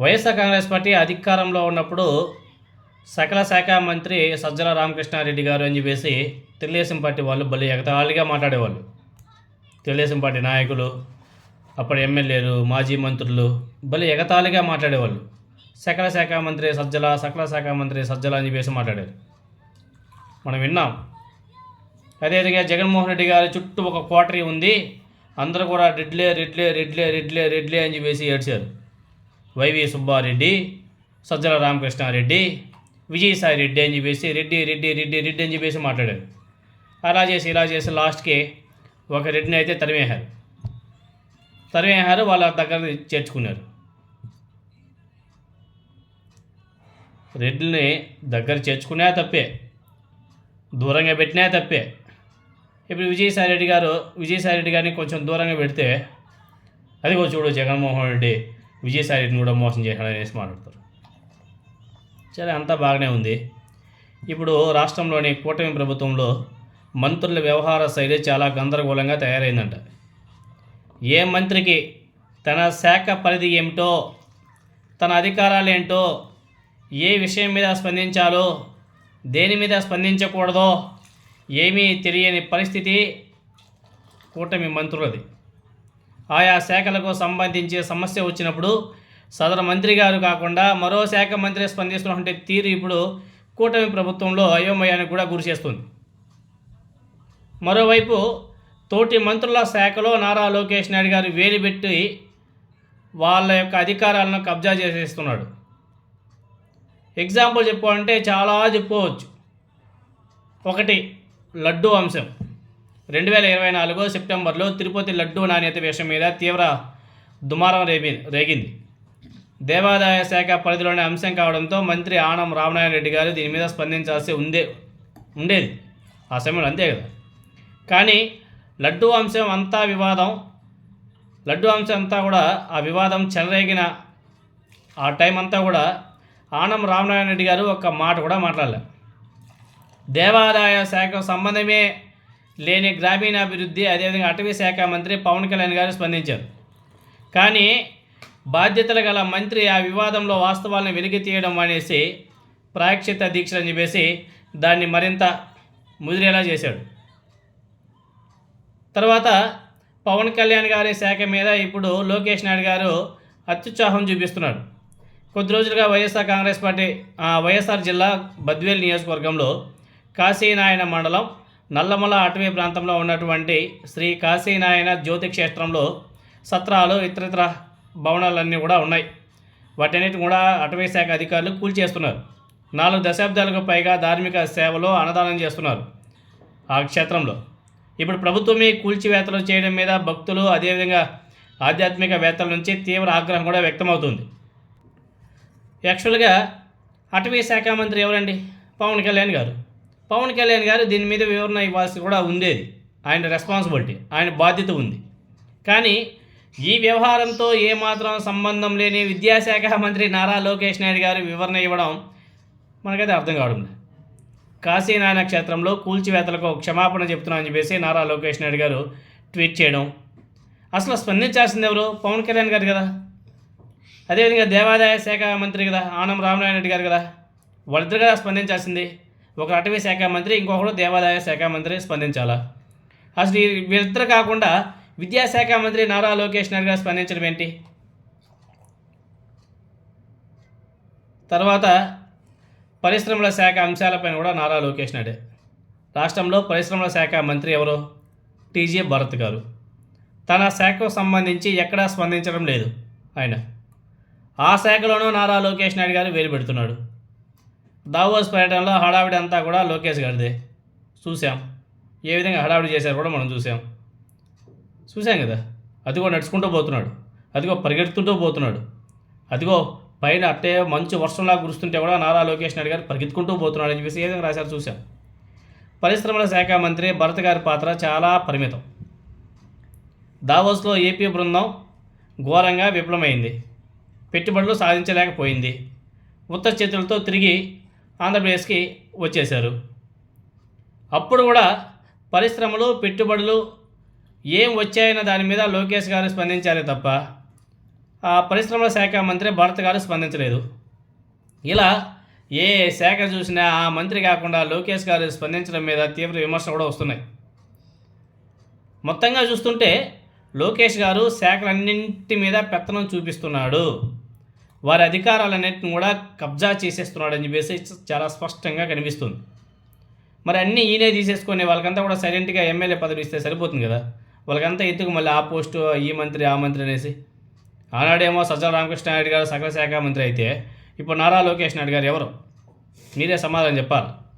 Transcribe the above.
YSR Congress party అధికారంలో ఉన్నప్పుడు సకల శాఖ మంత్రి సజ్జల రామకృష్ణారెడ్డి గారు అని చెప్పేసి తెలుగుదేశం పార్టీ వాళ్ళు భలే ఎగతాళిగా మాట్లాడేవాళ్ళు. తెలుగుదేశం పార్టీ నాయకులు అప్పుడు ఎమ్మెల్యేలు మాజీ మంత్రులు భలే ఎగతాళిగా మాట్లాడేవాళ్ళు. సకల శాఖ మంత్రి సజ్జల సకల శాఖ మంత్రి సజ్జల అని చెప్పేసి మాట్లాడారు. మనం విన్నాం. అదేవిధంగా జగన్మోహన్ రెడ్డి గారి చుట్టూ ఒక కోటరీ ఉంది. అందరూ కూడా రెడ్లే రెడ్లే రెడ్లే రెడ్లే రెడ్లే అని చెప్పేసి ఏడ్చారు. వైవి సుబ్బారెడ్డి సజ్జల రామకృష్ణారెడ్డి విజయసాయి రెడ్డి అని చెప్పేసి రెడ్డి రెడ్డి రెడ్డి రెడ్డి అని చెప్పేసి మాట్లాడారు. అలా చేసి ఇలా చేసి లాస్ట్కి ఒక రెడ్డిని అయితే తరిమేశారు. తరిమేశారు వాళ్ళ దగ్గర చేర్చుకున్నారు. రెడ్డిని దగ్గర చేర్చుకునే తప్పే దూరంగా పెట్టినా తప్పే. ఇప్పుడు విజయసాయి రెడ్డి గారు విజయసాయి రెడ్డి గారిని కొంచెం దూరంగా పెడితే అదిగో చూడు జగన్మోహన్ రెడ్డి విజయసాయిని కూడా మోసం చేశాడని అనేసి మాట్లాడతారు. సరే అంతా బాగానే ఉంది. ఇప్పుడు రాష్ట్రంలోని కూటమి ప్రభుత్వంలో మంత్రుల వ్యవహార శైలి చాలా గందరగోళంగా తయారైందంట. ఏ మంత్రికి తన శాఖ పరిధి ఏమిటో తన అధికారాలు ఏంటో ఏ విషయం మీద స్పందించాలో దేని మీద స్పందించకూడదో ఏమీ తెలియని పరిస్థితి కూటమి మంత్రులది. ఆయా శాఖలకు సంబంధించి సమస్య వచ్చినప్పుడు సదరు మంత్రి గారు కాకుండా మరో శాఖ మంత్రి స్పందిస్తున్నటువంటి తీరు ఇప్పుడు కూటమి ప్రభుత్వంలో అయోమయానికి కూడా గురి చేస్తుంది. మరోవైపు తోటి మంత్రుల శాఖలో నారా లోకేష్ నాయుడు గారు వేలిపెట్టి వాళ్ళ యొక్క అధికారాలను కబ్జా చేసేస్తున్నాడు. ఎగ్జాంపుల్ చెప్పుకోవాలంటే చాలా చెప్పుకోవచ్చు ఒకటి లడ్డూ అంశం రెండు వేల ఇరవై నాలుగు సెప్టెంబర్లో తిరుపతి లడ్డూ నాణ్యత విషయం మీద తీవ్ర దుమారం రేగి రేగింది. దేవాదాయ శాఖ పరిధిలోని అంశం కావడంతో మంత్రి ఆనం రామనారాయణ రెడ్డి గారు దీని మీద స్పందించాల్సి ఉందే ఉండేది. ఆ సమయంలో అంతే కదా. కానీ లడ్డూ అంశం అంతా వివాదం లడ్డూ అంశం అంతా కూడా ఆ వివాదం చెలరేగిన ఆ టైం అంతా కూడా ఆనం రామనారాయణ రెడ్డి గారు ఒక్క మాట కూడా మాట్లాడలేదు దేవాదాయ శాఖ సంబంధమే లేని గ్రామీణాభివృద్ధి అదేవిధంగా అటవీ శాఖ మంత్రి పవన్ కళ్యాణ్ గారు స్పందించారు. కానీ బాధ్యతలు గల మంత్రి ఆ వివాదంలో వాస్తవాలను వెలికి తీయడం అనేసి ప్రాయక్షిత దీక్షలు అని చెప్పేసి దాన్ని మరింత ముదిరేలా చేశాడు. తర్వాత పవన్ కళ్యాణ్ గారి శాఖ మీద ఇప్పుడు లోకేష్ నాయుడు గారు అత్యుత్సాహం చూపిస్తున్నాడు కొద్ది రోజులుగా వైఎస్ఆర్ కాంగ్రెస్ పార్టీ ఆ, వైఎస్ఆర్ జిల్లా బద్వేల్ నియోజకవర్గంలో కాశీనాయన మండలం నల్లమల అటవీ ప్రాంతంలో ఉన్నటువంటి శ్రీ కాశీనాయన జ్యోతి క్షేత్రంలో సత్రాలు ఇతరితర భవనాలన్నీ కూడా ఉన్నాయి. వాటన్నిటి కూడా అటవీ శాఖ అధికారులు కూల్చేస్తున్నారు నాలుగు దశాబ్దాలకు పైగా ధార్మిక సేవలో అన్నదానం చేస్తున్నారు ఆ క్షేత్రంలో. ఇప్పుడు ప్రభుత్వమే కూల్చివేతలు చేయడం మీద భక్తులు అదేవిధంగా ఆధ్యాత్మిక వేత్తల నుంచి తీవ్ర ఆగ్రహం కూడా వ్యక్తమవుతుంది. యాక్చువల్గా అటవీ శాఖ మంత్రి ఎవరండి? పవన్ కళ్యాణ్ గారు. పవన్ కళ్యాణ్ గారు దీని మీద వివరణ ఇవ్వాల్సి కూడా ఉండేది. ఆయన రెస్పాన్సిబిలిటీ ఆయన బాధ్యత ఉంది. కానీ ఈ వ్యవహారంతో ఏమాత్రం సంబంధం లేని విద్యాశాఖ మంత్రి నారా లోకేష్ నాయుడు గారు వివరణ ఇవ్వడం మనకైతే అర్థం కావడం కాశీనారాయణ క్షేత్రంలో కూల్చివేతలకు క్షమాపణ చెప్తున్నామని చెప్పేసి నారా లోకేష్ నాయుడు గారు ట్వీట్ చేయడం. అసలు స్పందించాల్సింది ఎవరు? పవన్ కళ్యాణ్ గారు కదా. అదేవిధంగా దేవాదాయ శాఖ మంత్రి కదా ఆనం రామనారాయణ రెడ్డి గారు కదా. వాళ్ళిద్దరు కదా స్పందించాల్సింది. ఒక అటవీ శాఖ మంత్రి ఇంకొకరు దేవాదాయ శాఖ మంత్రి స్పందించాలా? అసలు వీరిద్దరు కాకుండా విద్యాశాఖ మంత్రి నారా లోకేష్ నాయుడు గారు స్పందించడం ఏంటి? తర్వాత పరిశ్రమల శాఖ అంశాలపైన కూడా నారా లోకేష్ నాయుడే. రాష్ట్రంలో పరిశ్రమల శాఖ మంత్రి ఎవరు? టీజే భరత్ గారు. తన శాఖకు సంబంధించి ఎక్కడా స్పందించడం లేదు ఆయన. ఆ శాఖలోనూ నారా లోకేష్ నాయుడు గారు వేలు పెడుతున్నాడు. దావోస్ పర్యటనలో హడావిడి అంతా కూడా లోకేష్ గారిదే. చూసాం ఏ విధంగా హడావిడి చేశారు కూడా మనం చూసాం చూసాం కదా. అదిగో నడుచుకుంటూ పోతున్నాడు. అదిగో పరిగెడుతుంటూ పోతున్నాడు. అదిగో పైన అట్టే మంచు వర్షంలా కురుస్తుంటే కూడా నారా లోకేష్ నాయుడు గారు పరిగెత్తుకుంటూ పోతున్నాడు అని చెప్పేసి ఏ విధంగా రాశారు చూసాం పరిశ్రమల శాఖ మంత్రి భరత్ గారి పాత్ర చాలా పరిమితం. దావోస్లో ఏపీ బృందం ఘోరంగా విఫలమైంది. పెట్టుబడులు సాధించలేకపోయింది. ఉత్తర చేతులతో తిరిగి ఆంధ్రప్రదేశ్కి వచ్చేశారు. అప్పుడు కూడా పరిశ్రమలు పెట్టుబడులు ఏం వచ్చాయన్న దాని మీద లోకేష్ గారు స్పందించారే తప్ప ఆ పరిశ్రమల శాఖ మంత్రి భరత్ గారు స్పందించలేదు. ఇలా ఏ శాఖ చూసినా ఆ మంత్రి కాకుండా లోకేష్ గారు స్పందించడం మీద తీవ్ర విమర్శలు కూడా వస్తున్నాయి. మొత్తంగా చూస్తుంటే లోకేష్ గారు శాఖలన్నింటి మీద పెత్తనం చూపిస్తున్నాడు. వారి అధికారాలన్నింటిని కూడా కబ్జా చేసేస్తున్నాడు అని చెప్పేసి చాలా స్పష్టంగా కనిపిస్తుంది. మరి అన్నీ ఈయనే తీసేసుకొని వాళ్ళకంతా కూడా సైలెంట్గా ఎమ్మెల్యే పదవి ఇస్తే సరిపోతుంది కదా? వాళ్ళకంతా ఎందుకు మళ్ళీ ఆ పోస్టు ఈ మంత్రి ఆ మంత్రి అనేసి? ఆనాడేమో సజ్జల రామకృష్ణారెడ్డి గారు సకల శాఖ మంత్రి అయితే ఇప్పుడు నారా లోకేష్ నాయుడు గారు ఎవరు? మీరే సమాధానం చెప్పాలి.